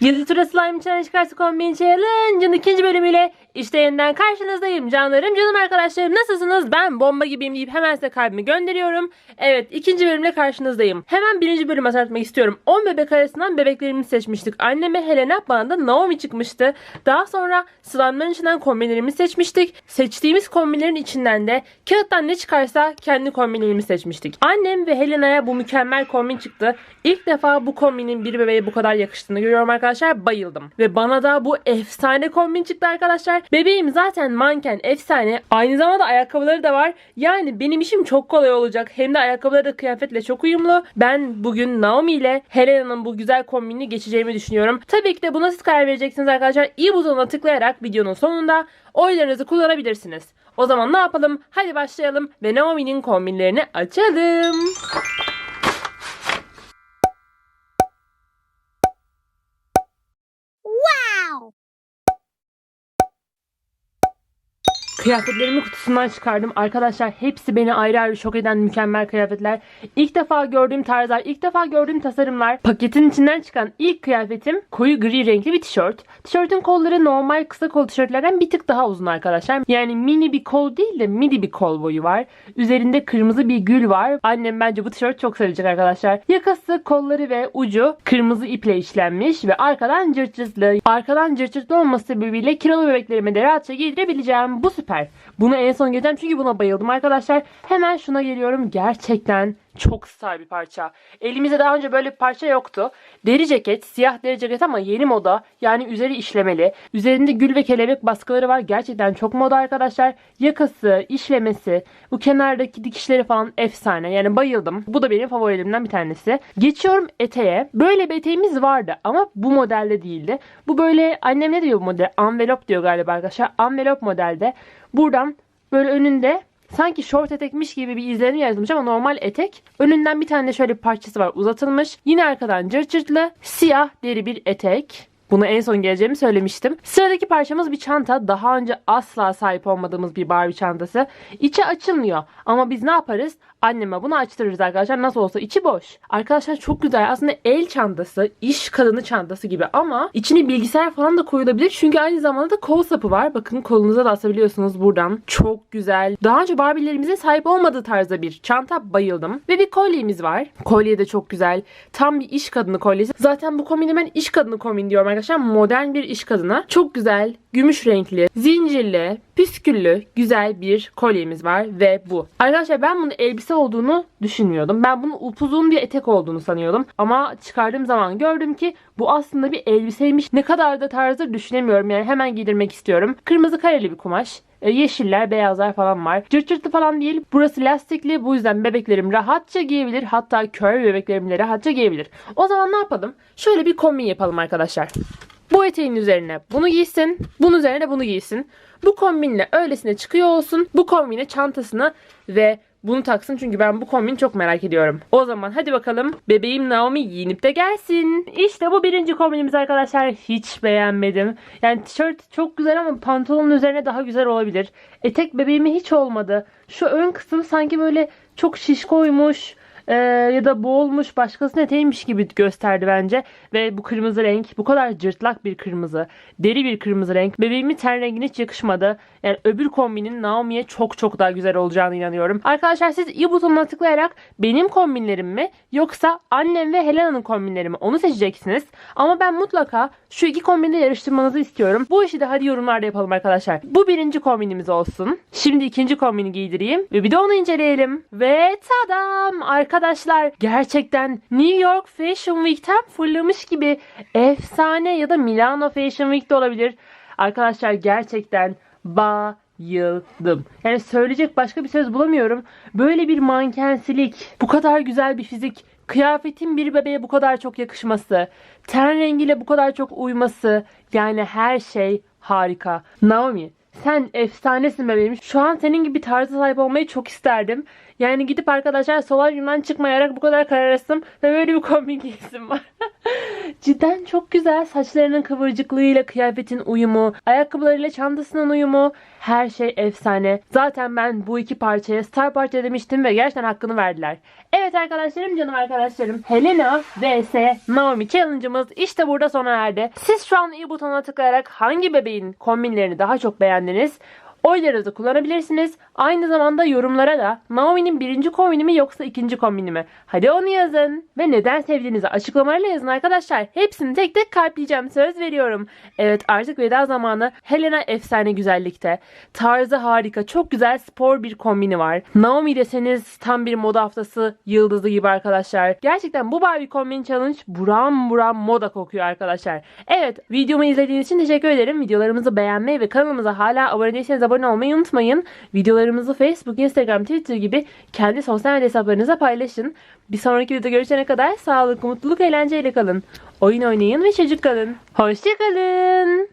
Yazı Tura Slime Challenge Çıkarsı Kombin Challenge'ın ikinci bölümüyle işte yeniden karşınızdayım canlarım canım arkadaşlarım nasılsınız ben bomba gibiyim deyip hemen size kalbimi gönderiyorum. Evet ikinci bölümle karşınızdayım. Hemen birinci bölüm hatırlatmak istiyorum. 10 bebek arasından bebeklerimizi seçmiştik. Anneme Helena bana da Naomi çıkmıştı. Daha sonra slime'ların içinden kombinlerimizi seçmiştik. Seçtiğimiz kombinlerin içinden de kağıttan ne çıkarsa kendi kombinlerimizi seçmiştik. Annem ve Helena'ya bu mükemmel kombin çıktı. İlk defa bu kombinin bir bebeğe bu kadar yakıştığını görüyorum arkadaşlar. Bayıldım. Ve bana da bu efsane kombin çıktı arkadaşlar. Bebeğim zaten manken efsane. Aynı zamanda ayakkabıları da var. Yani benim işim çok kolay olacak. Hem de ayakkabıları da kıyafetle çok uyumlu. Ben bugün Naomi ile Helena'nın bu güzel kombinini geçeceğimi düşünüyorum. Tabii ki de buna siz karar vereceksiniz arkadaşlar. İyi butonuna tıklayarak videonun sonunda oylarınızı kullanabilirsiniz. O zaman ne yapalım? Hadi başlayalım ve Naomi'nin kombinlerini açalım. Kıyafetlerimi kutusundan çıkardım. Arkadaşlar hepsi beni ayrı ayrı şok eden mükemmel kıyafetler. İlk defa gördüğüm tarzlar, ilk defa gördüğüm tasarımlar. Paketin içinden çıkan ilk kıyafetim koyu gri renkli bir tişört. Tişörtün kolları normal kısa kol tişörtlerden bir tık daha uzun arkadaşlar. Yani mini bir kol değil de midi bir kol boyu var. Üzerinde kırmızı bir gül var. Annem bence bu tişört çok sevecek arkadaşlar. Yakası, kolları ve ucu kırmızı iple işlenmiş ve arkadan cırt cırtlı. Arkadan cırt cırtlı olması sebebiyle kilolu bebeklerime de rahatça giydirebileceğim. Bu süper. Bunu en son geleceğim çünkü buna bayıldım arkadaşlar. Hemen şuna geliyorum. Gerçekten çok star bir parça. Elimizde daha önce böyle bir parça yoktu. Deri ceket, siyah deri ceket ama yeni moda. Yani üzeri işlemeli. Üzerinde gül ve kelebek baskıları var. Gerçekten çok moda arkadaşlar. Yakası, işlemesi, bu kenardaki dikişleri falan efsane. Yani bayıldım. Bu da benim favorilerimden bir tanesi. Geçiyorum eteğe. Böyle bir eteğimiz vardı ama bu modelde değildi. Bu böyle annem ne diyor bu model? Envelope diyor galiba arkadaşlar. Envelope modelde. Buradan böyle önünde Sanki short etekmiş gibi bir izlenim yaratılmış ama normal etek. Önünden bir tane şöyle bir parçası var uzatılmış. Yine arkadan cırt cırtlı siyah deri bir etek. Bunu en son geleceğimi söylemiştim. Sıradaki parçamız bir çanta. Daha önce asla sahip olmadığımız bir Barbie çantası. İçi açılmıyor. Ama biz ne yaparız? Anneme bunu açtırırız arkadaşlar. Nasıl olsa içi boş. Arkadaşlar çok güzel. Aslında el çantası, iş kadını çantası gibi ama içine bilgisayar falan da koyulabilir. Çünkü aynı zamanda da kol sapı var. Bakın kolunuza da asabiliyorsunuz buradan. Çok güzel. Daha önce Barbie'lerimizin sahip olmadığı tarzda bir çanta bayıldım. Ve bir kolyemiz var. Kolye de çok güzel. Tam bir iş kadını kolyesi. Zaten bu kombini ben iş kadını kombin diyorum arkadaşlar. Modern bir iş kadına. Çok güzel. Gümüş renkli, zincirli, püsküllü, güzel bir kolyemiz var ve bu. Arkadaşlar ben bunu elbise olduğunu düşünmüyordum. Ben bunun upuzun bir etek olduğunu sanıyordum. Ama çıkardığım zaman gördüm ki bu aslında bir elbiseymiş. Ne kadar da tarzı düşünemiyorum. Yani hemen giydirmek istiyorum. Kırmızı kareli bir kumaş. E, Yeşiller, beyazlar falan var. Cırt cırtlı falan değil. Burası lastikli. Bu yüzden bebeklerim rahatça giyebilir. Hatta kör bebeklerim bile rahatça giyebilir. O zaman ne yapalım? Şöyle bir kombin yapalım arkadaşlar. Bu eteğin üzerine bunu giysin. Bunun üzerine de bunu giysin. Bu kombinle öylesine çıkıyor olsun. Bu kombine çantasını ve bunu taksın çünkü ben bu kombini çok merak ediyorum. O zaman hadi bakalım bebeğim Naomi giyinip de gelsin. İşte bu birinci kombinimiz arkadaşlar. Hiç beğenmedim. Yani tişört çok güzel ama pantolonun üzerine daha güzel olabilir. Etek bebeğime hiç olmadı. Şu ön kısım sanki böyle çok şişkoymuş ee, ya da boğulmuş başkasının eteğiymiş gibi gösterdi bence. Ve bu kırmızı renk bu kadar cırtlak bir kırmızı. Deri bir kırmızı renk. Bebeğimin ten rengine hiç yakışmadı. Yani öbür kombinin Naomi'ye çok çok daha güzel olacağını inanıyorum. Arkadaşlar siz i butonuna tıklayarak benim kombinlerim mi yoksa annem ve Helena'nın kombinleri mi onu seçeceksiniz. Ama ben mutlaka şu iki kombini yarıştırmanızı istiyorum. Bu işi de hadi yorumlarda yapalım arkadaşlar. Bu birinci kombinimiz olsun. Şimdi ikinci kombini giydireyim ve bir de onu inceleyelim. Ve tadam! Arkadaşlar gerçekten New York Fashion Week'ten fırlamış gibi efsane ya da Milano Fashion Week de olabilir. Arkadaşlar gerçekten bayıldım. Yani söyleyecek başka bir söz bulamıyorum. Böyle bir mankensilik, bu kadar güzel bir fizik, kıyafetin bir bebeğe bu kadar çok yakışması, ten rengiyle bu kadar çok uyması, yani her şey harika. Naomi sen efsanesin bebeğim. Şu an senin gibi tarza sahip olmayı çok isterdim. Yani gidip arkadaşlar solaryumdan çıkmayarak bu kadar kararasım ve böyle bir kombin giysim var. Cidden çok güzel. Saçlarının kıvırcıklığıyla kıyafetin uyumu, ayakkabılarıyla çantasının uyumu. Her şey efsane. Zaten ben bu iki parçaya star parça demiştim ve gerçekten hakkını verdiler. Evet arkadaşlarım, canım arkadaşlarım. Helena vs Naomi challenge'ımız işte burada sona erdi. Siz şu an i butonuna tıklayarak hangi bebeğin kombinlerini daha çok beğendiniz? Oylarınızı kullanabilirsiniz. Aynı zamanda yorumlara da Naomi'nin birinci kombini mi yoksa ikinci kombini mi? Hadi onu yazın. Ve neden sevdiğinizi açıklamalarla yazın arkadaşlar. Hepsini tek tek kalpleyeceğim. Söz veriyorum. Evet artık veda zamanı. Helena efsane güzellikte. Tarzı harika. Çok güzel spor bir kombini var. Naomi deseniz tam bir moda haftası yıldızı gibi arkadaşlar. Gerçekten bu Barbie kombin challenge buram buram moda kokuyor arkadaşlar. Evet videomu izlediğiniz için teşekkür ederim. Videolarımızı beğenmeyi ve kanalımıza hala abone değilseniz abone olmayı unutmayın. Videolarımızı Facebook, Instagram, Twitter gibi kendi sosyal medya hesaplarınıza paylaşın. Bir sonraki videoda görüşene kadar sağlık, mutluluk, eğlenceyle kalın. Oyun oynayın ve çocuk kalın. Hoşçakalın.